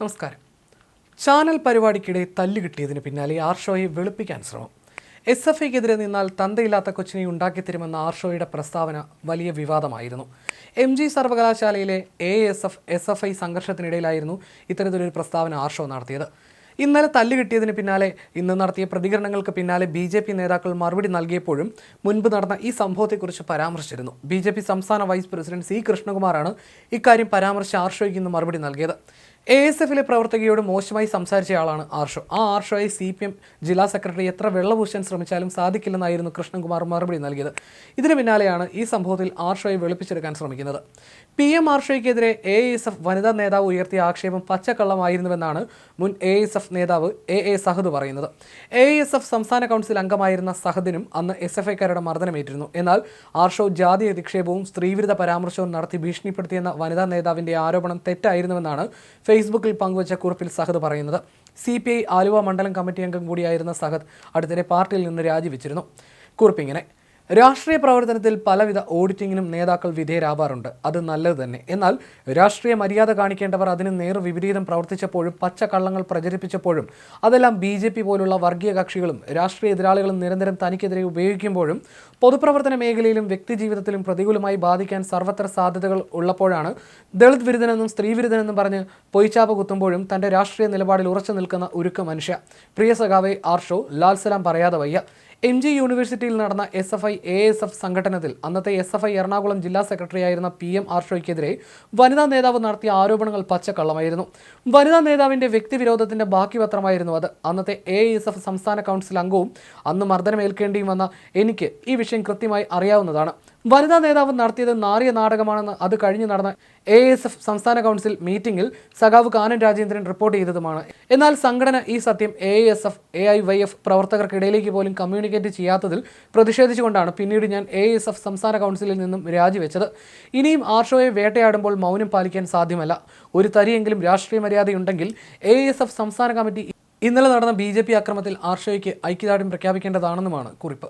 നമസ്കാരം. ചാനൽ പരിപാടിക്കിടെ തല്ല് കിട്ടിയതിന് പിന്നാലെ ആർഷോയെ വെളുപ്പിക്കാൻ ശ്രമം. എസ് എഫ് ഐക്കെതിരെ നിന്നാൽ തന്തയില്ലാത്ത കൊച്ചിനെ ഉണ്ടാക്കിത്തരുമെന്ന ആർഷോയുടെ പ്രസ്താവന വലിയ വിവാദമായിരുന്നു. എം ജി സർവകലാശാലയിലെ A S F S F I സംഘർഷത്തിനിടയിലായിരുന്നു ഇത്തരത്തിലൊരു പ്രസ്താവന ആർഷോ നടത്തിയത്. ഇന്നലെ തല്ല് കിട്ടിയതിന് പിന്നാലെ ഇന്ന് നടത്തിയ പ്രതികരണങ്ങൾക്ക് പിന്നാലെ ബി ജെ പി നേതാക്കൾ മറുപടി നൽകിയപ്പോഴും മുൻപ് നടന്ന ഈ സംഭവത്തെക്കുറിച്ച് പരാമർശിച്ചിരുന്നു. ബി ജെ പി സംസ്ഥാന വൈസ് പ്രസിഡന്റ് സി കൃഷ്ണകുമാറാണ് ഇക്കാര്യം പരാമർശിച്ച് ആർഷോയ്ക്ക് ഇന്ന് മറുപടി നൽകിയത്. എ എസ് എഫിലെ പ്രവർത്തകയോട് മോശമായി സംസാരിച്ചയാളാണ് ആർഷോ. ആ ആർഷോയെ സി പി എം ജില്ലാ സെക്രട്ടറി എത്ര വെള്ളപൂശാൻ ശ്രമിച്ചാലും സാധിക്കില്ലെന്നായിരുന്നു കൃഷ്ണകുമാർ മറുപടി നൽകിയത്. ഇതിനു പിന്നാലെയാണ് ഈ സംഭവത്തിൽ ആർഷോയെ വെളുപ്പിച്ചെടുക്കാൻ ശ്രമിക്കുന്നത്. പി എം ആർഷോയ്ക്കെതിരെ എ എസ് എഫ് വനിതാ നേതാവ് ഉയർത്തിയ ആക്ഷേപം പച്ചക്കള്ളമായിരുന്നുവെന്നാണ് മുൻ എ എസ് എഫ് നേതാവ് എ എ സഹദ് പറയുന്നത്. എ എസ് എഫ് സംസ്ഥാന കൗൺസിൽ അംഗമായിരുന്ന സഹദിനും അന്ന് എസ് എഫ് ഐക്കാരുടെ മർദ്ദനമേറ്റിരുന്നു. എന്നാൽ ആർഷോ ജാതി അധിക്ഷേപവും സ്ത്രീവിരുദ്ധ പരാമർശവും നടത്തി ഭീഷണിപ്പെടുത്തിയെന്ന വനിതാ നേതാവിന്റെ ആരോപണം തെറ്റായിരുന്നുവെന്നാണ് ഫേസ്ബുക്കിൽ പങ്കുവച്ച കുറിപ്പിൽ സഹദ് പറയുന്നത് സി പി ഐ ആലുവ മണ്ഡലം കമ്മിറ്റി അംഗം കൂടിയായിരുന്ന സഹദ് അടുത്തിടെ പാർട്ടിയിൽ നിന്ന് രാജിവെച്ചിരുന്നു. കുറിപ്പിങ്ങനെ രാഷ്ട്രീയ പ്രവർത്തനത്തിൽ പലവിധ ഓഡിറ്റിങ്ങിനും നേതാക്കൾ വിധേയരാവാറുണ്ട്. അത് നല്ലത് തന്നെ. എന്നാൽ രാഷ്ട്രീയ മര്യാദ കാണിക്കേണ്ടവർ അതിന് നേർ വിപരീതം പ്രവർത്തിച്ചപ്പോഴും പച്ചക്കള്ളങ്ങൾ പ്രചരിപ്പിച്ചപ്പോഴും അതെല്ലാം ബി ജെ പി പോലുള്ള വർഗീയ കക്ഷികളും രാഷ്ട്രീയ എതിരാളികളും നിരന്തരം തനിക്കെതിരെ ഉപയോഗിക്കുമ്പോഴും പൊതുപ്രവർത്തന മേഖലയിലും വ്യക്തിജീവിതത്തിലും പ്രതികൂലമായി ബാധിക്കാൻ സർവത്ര സാധ്യതകൾ ഉള്ളപ്പോഴാണ് ദളിത് വിരുദ്ധനെന്നും സ്ത്രീ വിരുദ്ധനെന്നും പറഞ്ഞ് പൊയ്ച്ചാപ്പ് കുത്തുമ്പോഴും തന്റെ രാഷ്ട്രീയ നിലപാടിൽ ഉറച്ചു നിൽക്കുന്ന ഉരുക്ക മനുഷ്യ. പ്രിയ സഖാവെ ആർഷോ ലാൽസലാം പറയാതെ വയ്യ. എം ജി യൂണിവേഴ്സിറ്റിയിൽ നടന്ന S F I A S F സംഘടനത്തിൽ അന്നത്തെ എസ് എഫ് ഐ എറണാകുളം ജില്ലാ സെക്രട്ടറിയായിരുന്ന പി എം ആർഷോയ്ക്കെതിരെ വനിതാ നേതാവ് നടത്തിയ ആരോപണങ്ങൾ പച്ചക്കള്ളമായിരുന്നു. വനിതാ നേതാവിന്റെ വ്യക്തിവിരോധത്തിന്റെ ബാക്കി പത്രമായിരുന്നു അത്. അന്നത്തെ എ എസ് എഫ് സംസ്ഥാന കൗൺസിൽ അംഗവും അന്ന് മർദ്ദനമേൽക്കേണ്ടിയും വന്ന എനിക്ക് ഈ വിഷയം കൃത്യമായി അറിയാവുന്നതാണ്. വനിതാ നേതാവ് നടത്തിയത് നാറിയ നാടകമാണെന്ന് അത് കഴിഞ്ഞ് നടന്ന എ എസ് എഫ് സംസ്ഥാന കൗൺസിൽ മീറ്റിംഗിൽ സഖാവ് കാനൻ രാജേന്ദ്രൻ റിപ്പോർട്ട് ചെയ്തതുമാണ്. എന്നാൽ സംഘടന ഈ സത്യം A S F A I Y F പ്രവർത്തകർക്കിടയിലേക്ക് പോലും കമ്മ്യൂണിക്കേറ്റ് ചെയ്യാത്തതിൽ പ്രതിഷേധിച്ചുകൊണ്ടാണ് പിന്നീട് ഞാൻ എ എസ് എഫ് സംസ്ഥാന കൗൺസിലിൽ നിന്നും രാജിവെച്ചത്. ഇനിയും ആർഷോയെ വേട്ടയാടുമ്പോൾ മൗനം പാലിക്കാൻ സാധ്യമല്ല. ഒരു തരിയെങ്കിലും രാഷ്ട്രീയ മര്യാദയുണ്ടെങ്കിൽ എ എസ് എഫ് സംസ്ഥാന കമ്മിറ്റി ഇന്നലെ നടന്ന ബി ജെ പി അക്രമത്തിൽ ആർഷോയ്ക്ക് ഐക്യദാർഢ്യം പ്രഖ്യാപിക്കേണ്ടതാണെന്നുമാണ് കുറിപ്പ്.